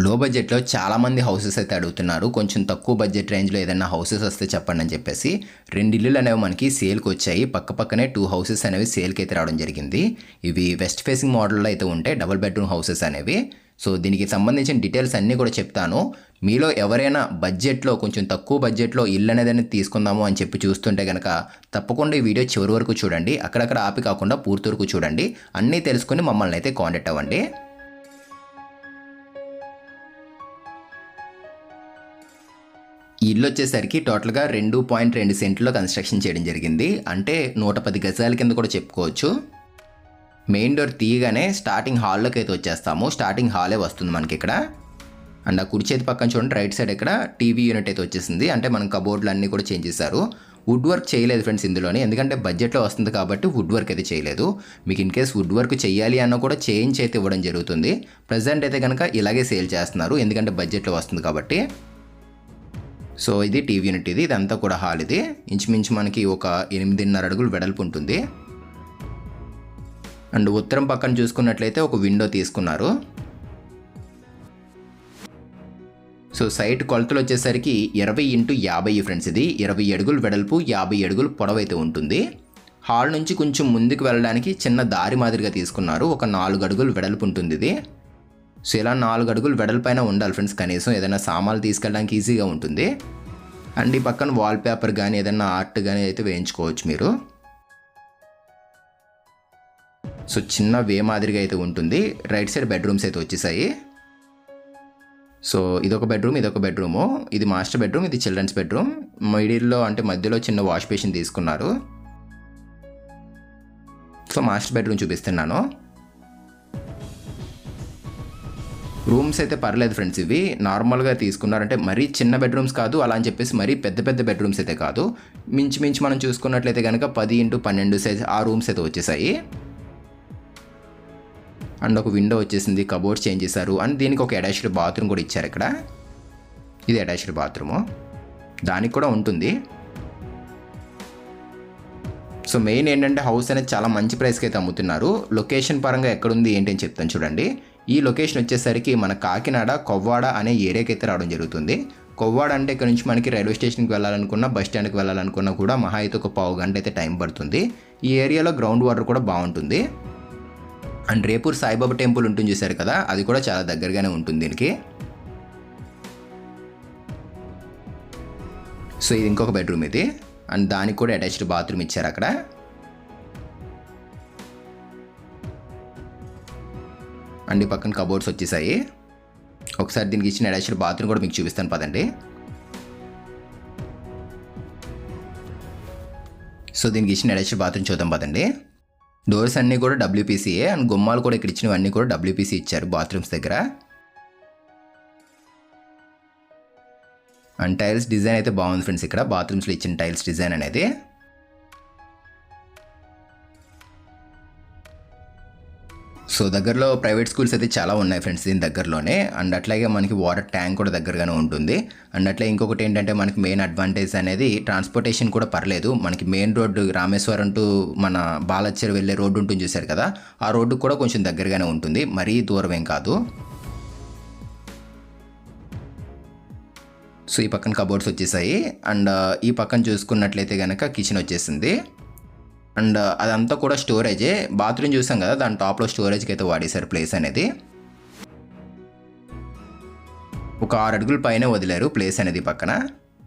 లో బడ్జెట్లో చాలామంది హౌసెస్ అయితే అడుగుతున్నారు. కొంచెం తక్కువ బడ్జెట్ రేంజ్లో ఏదైనా హౌసెస్ వస్తే చెప్పండి అని చెప్పేసి. రెండు ఇల్లులు అనేవి మనకి సేల్కి వచ్చాయి. పక్క పక్కనే టూ హౌసెస్ అనేవి సేల్కి అయితే రావడం జరిగింది. ఇవి వెస్ట్ ఫేసింగ్ మోడల్లో అయితే ఉంటాయి డబుల్ బెడ్రూమ్ హౌసెస్ అనేవి. సో దీనికి సంబంధించిన డీటెయిల్స్ అన్నీ కూడా చెప్తాను. మీలో ఎవరైనా బడ్జెట్లో కొంచెం తక్కువ బడ్జెట్లో ఇల్లు అనేది తీసుకుందాము అని చెప్పి చూస్తుంటే కనుక తప్పకుండా ఈ వీడియో చివరి వరకు చూడండి. అక్కడక్కడ ఆపి కాకుండా పూర్తి వరకు చూడండి. అన్నీ తెలుసుకుని మమ్మల్ని అయితే కాంటాక్ట్ అవ్వండి. ఇల్లు వచ్చేసరికి టోటల్గా రెండు పాయింట్ రెండు సెంట్లో కన్స్ట్రక్షన్ చేయడం జరిగింది. అంటే నూట పది గజాల కింద కూడా చెప్పుకోవచ్చు. మెయిన్ డోర్ తీయగానే స్టార్టింగ్ హాల్లోకి అయితే వచ్చేస్తాము. స్టార్టింగ్ హాలే వస్తుంది మనకి ఇక్కడ అండ్ ఆ కుడి చేతి పక్కన చూడండి రైట్ సైడ్ ఇక్కడ టీవీ యూనిట్ అయితే వచ్చేసింది. అంటే మనం కబోర్డ్లు అన్నీ కూడా చేంజ్ చేశారు. వుడ్ వర్క్ చేయలేదు ఫ్రెండ్స్ ఇందులోనే. ఎందుకంటే బడ్జెట్లో వస్తుంది కాబట్టి వుడ్ వర్క్ అయితే చేయలేదు. మీకు ఇన్ కేస్ వుడ్ వర్క్ చేయాలి అన్న కూడా చేంజ్ అయితే ఇవ్వడం జరుగుతుంది. ప్రజెంట్ అయితే కనుక ఇలాగే సేల్ చేస్తున్నారు. ఎందుకంటే బడ్జెట్లో వస్తుంది కాబట్టి. సో ఇది టీవీ యూనిట్ ఇది ఇదంతా కూడా హాల్ ఇది. ఇంచుమించు మనకి ఒక ఎనిమిదిన్నర అడుగులు వెడల్పు ఉంటుంది. అండ్ ఉత్తరం పక్కన చూసుకున్నట్లయితే ఒక విండో తీసుకున్నారు. సో సైట్ కొలతలు వచ్చేసరికి ఇరవై ఇంటూ యాభై ఫ్రెండ్స్ ఇది. ఇరవై అడుగులు వెడల్పు యాభై అడుగులు పొడవైతే ఉంటుంది. హాల్ నుంచి కొంచెం ముందుకు వెళ్ళడానికి చిన్న దారి మాదిరిగా తీసుకున్నారు. ఒక నాలుగు అడుగులు వెడల్పు ఉంటుంది ఇది. సో ఇలా నాలుగు అడుగులు వెడల్పైన ఉండాలి ఫ్రెండ్స్ కనీసం ఏదైనా సామాన్లు తీసుకెళ్ళడానికి ఈజీగా ఉంటుంది. అండ్ ఈ పక్కన వాల్ పేపర్ కానీ ఏదైనా ఆర్ట్ కానీ అయితే వేయించుకోవచ్చు మీరు. సో చిన్న వే మాదిరిగా అయితే ఉంటుంది. రైట్ సైడ్ బెడ్రూమ్స్ అయితే వచ్చేసాయి. సో ఇదొక బెడ్రూమ్ ఇదొక బెడ్రూము. ఇది మాస్టర్ బెడ్రూమ్ ఇది చిల్డ్రన్స్ బెడ్రూమ్. మిడిల్లో అంటే మధ్యలో చిన్న వాష్ బేసిన్ తీసుకున్నారు. సో మాస్టర్ బెడ్రూమ్ చూపిస్తున్నాను. రూమ్స్ అయితే పర్లేదు ఫ్రెండ్స్ ఇవి. నార్మల్గా తీసుకున్నారంటే మరీ చిన్న బెడ్రూమ్స్ కాదు అలా అని చెప్పేసి మరీ పెద్ద పెద్ద బెడ్రూమ్స్ అయితే కాదు. మించి మించి మనం చూసుకున్నట్లయితే కనుక పది ఇంటూ పన్నెండు సైజ్ ఆ రూమ్స్ అయితే వచ్చేసాయి. అండ్ ఒక విండో వచ్చేసింది కబోర్డ్స్ చేంజ్ చేశారు. అండ్ దీనికి ఒక అటాచ్డ్ బాత్రూమ్ కూడా ఇచ్చారు ఇక్కడ. ఇది అటాచ్డ్ బాత్రూము. దానికి కూడా ఉంటుంది. సో మెయిన్ ఏంటంటే హౌస్ అనేది చాలా మంచి ప్రైస్కి అయితే అమ్ముతున్నారు. లొకేషన్ పరంగా ఎక్కడుంది ఏంటి అని చెప్తాను చూడండి. ఈ లొకేషన్ వచ్చేసరికి మన కాకినాడ కొవ్వాడ అనే ఏరియాకి అయితే రావడం జరుగుతుంది. కొవ్వాడ అంటే ఇక్కడ నుంచి మనకి రైల్వే స్టేషన్కి వెళ్ళాలనుకున్నా బస్ స్టాండ్కి వెళ్ళాలనుకున్నా కూడా మహా అయితే ఒక పావు గంట అయితే టైం పడుతుంది. ఈ ఏరియాలో గ్రౌండ్ వాటర్ కూడా బాగుంటుంది. అండ్ రేపూర్ సాయిబాబా టెంపుల్ ఉంటుంది చూసారు కదా అది కూడా చాలా దగ్గరగానే ఉంటుంది దీనికి. సో ఇది ఇంకొక బెడ్రూమ్ ఇది. అండ్ దానికి కూడా అటాచ్డ్ బాత్రూమ్ ఇచ్చారు అక్కడ. అండ్ ఈ పక్కన కబోర్డ్స్ వచ్చేసాయి. ఒకసారి దీనికి ఇచ్చిన అటాచ్డ్ బాత్రూమ్ కూడా మీకు చూపిస్తాను పదండి. సో దీనికి ఇచ్చిన అటాచ్డ్ బాత్రూమ్ చూద్దాం పదండి. డోర్స్ అన్నీ కూడా డబ్ల్యూపీసీఏ అండ్ గుమ్మాలు కూడా ఇక్కడ ఇచ్చినవన్నీ కూడా డబ్ల్యూపీసీ ఇచ్చారు బాత్రూమ్స్ దగ్గర. అండ్ టైల్స్ డిజైన్ అయితే బాగుంది ఫ్రెండ్స్ ఇక్కడ. బాత్రూమ్స్లో ఇచ్చిన టైల్స్ డిజైన్ అనేది. సో దగ్గరలో ప్రైవేట్ స్కూల్స్ అయితే చాలా ఉన్నాయి ఫ్రెండ్స్ దీని దగ్గరలోనే. అండ్ అట్లాగే మనకి వాటర్ ట్యాంక్ కూడా దగ్గరగానే ఉంటుంది. అండ్ అట్లా ఇంకొకటి ఏంటంటే మనకి మెయిన్ అడ్వాంటేజ్ అనేది ట్రాన్స్పోర్టేషన్ కూడా పర్లేదు. మనకి మెయిన్ రోడ్డు రామేశ్వరం టు మన బాలచ్చర్ వెళ్ళే రోడ్డు ఉంటుంది చూశారు కదా? ఆ రోడ్డు కూడా కొంచెం దగ్గరగానే ఉంటుంది. మరీ దూరం ఏం కాదు. సో ఈ పక్కన కబోర్డ్స్ వచ్చేసాయి. అండ్ ఈ పక్కన చూసుకున్నట్లయితే కనుక కిచెన్ వచ్చేసింది. అండ్ uh, అదంతా కూడా స్టోరేజే. బాత్రూమ్ చూసాం కదా దాని టాప్లో స్టోరేజ్కి అయితే వాడేశారు ప్లేస్ అనేది. ఒక ఆరు అడుగుల పైన వదిలేరు ప్లేస్ అనేది పక్కన.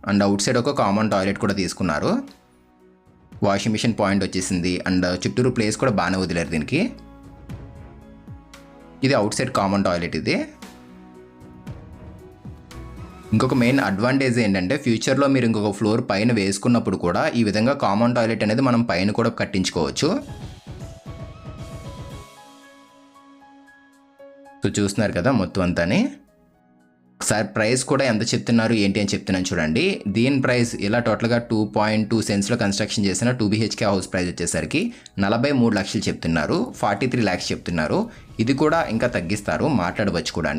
అండ్ అవుట్ సైడ్ ఒక కామన్ టాయిలెట్ కూడా తీసుకున్నారు. వాషింగ్ మిషన్ పాయింట్ వచ్చేసింది. అండ్ uh, చుట్టూరు ప్లేస్ కూడా బాగానే వదిలేరు దీనికి. ఇది అవుట్ సైడ్ కామన్ టాయిలెట్ ఇది. ఇంకొక మెయిన్ అడ్వాంటేజ్ ఏంటంటే ఫ్యూచర్లో మీరు ఇంకొక ఫ్లోర్ పైన వేసుకున్నప్పుడు కూడా ఈ విధంగా కామన్ టాయిలెట్ అనేది మనం పైన కూడా కట్టించుకోవచ్చు. సో చూస్తున్నారు కదా మొత్తం అంతాని. ఒకసారి ప్రైస్ కూడా ఎంత చెప్తున్నారు ఏంటి అని చెప్తున్నాను చూడండి. దీని ప్రైస్ ఇలా టోటల్గా టూ పాయింట్ టూ సెన్స్లో కన్స్ట్రక్షన్ చేసిన టూ బీహెచ్కే హౌస్ ప్రైస్ వచ్చేసరికి నలభై మూడు లక్షలు చెప్తున్నారు ఫార్టీ త్రీ ల్యాక్స్ చెప్తున్నారు. ఇది కూడా ఇంకా తగ్గిస్తారు మాట్లాడవచ్చు కూడా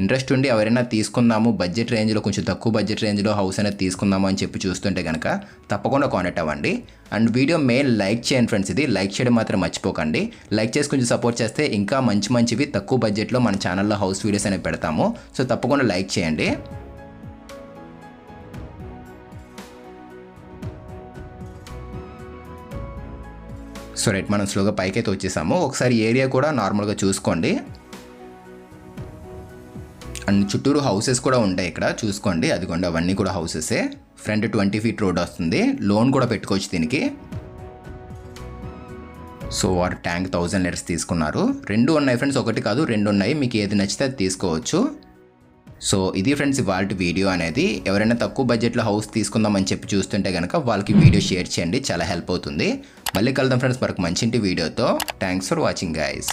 ఇంట్రెస్ట్ ఉండి ఎవరైనా తీసుకుందాము బడ్జెట్ రేంజ్లో కొంచెం తక్కువ బడ్జెట్ రేంజ్లో హౌస్ అనేది తీసుకుందాము అని చెప్పి చూస్తుంటే కనుక తప్పకుండా కాంటాక్ట్ అవ్వండి. అండ్ వీడియో మెయిన్ లైక్ చేయండి ఫ్రెండ్స్ ఇది. లైక్ చేయడం మాత్రం మర్చిపోకండి. లైక్ చేసి కొంచెం సపోర్ట్ చేస్తే ఇంకా మంచి మంచివి తక్కువ బడ్జెట్లో మన ఛానల్లో హౌస్ వీడియోస్ అనేవి పెడతాము. సో తప్పకుండా లైక్ చేయండి. సో రైట్ మనం స్లోగా పైకైతే వచ్చేసాము. ఒకసారి ఏరియా కూడా నార్మల్గా చూసుకోండి. అండ్ చుట్టూరు హౌసెస్ కూడా ఉంటాయి ఇక్కడ చూసుకోండి. అదిగోండి అవన్నీ కూడా హౌసెసే. ఫ్రంట్ ట్వంటీ ఫీట్ రోడ్ వస్తుంది. లోన్ కూడా పెట్టుకోవచ్చు దీనికి. సో వారు ట్యాంక్ థౌజండ్ లీటర్స్ తీసుకున్నారు. రెండు ఉన్నాయి ఫ్రెండ్స్ ఒకటి కాదు రెండు ఉన్నాయి. మీకు ఏది నచ్చితే అది తీసుకోవచ్చు. సో ఇది ఫ్రెండ్స్ వాళ్ళ వీడియో అనేది. ఎవరైనా తక్కువ బడ్జెట్లో హౌస్ తీసుకుందామని చెప్పి చూస్తుంటే కనుక వాళ్ళకి వీడియో షేర్ చేయండి. చాలా హెల్ప్ అవుతుంది. మళ్ళీ కలుద్దాం ఫ్రెండ్స్ మరొక మంచి ఇంటి వీడియోతో. Thanks for watching guys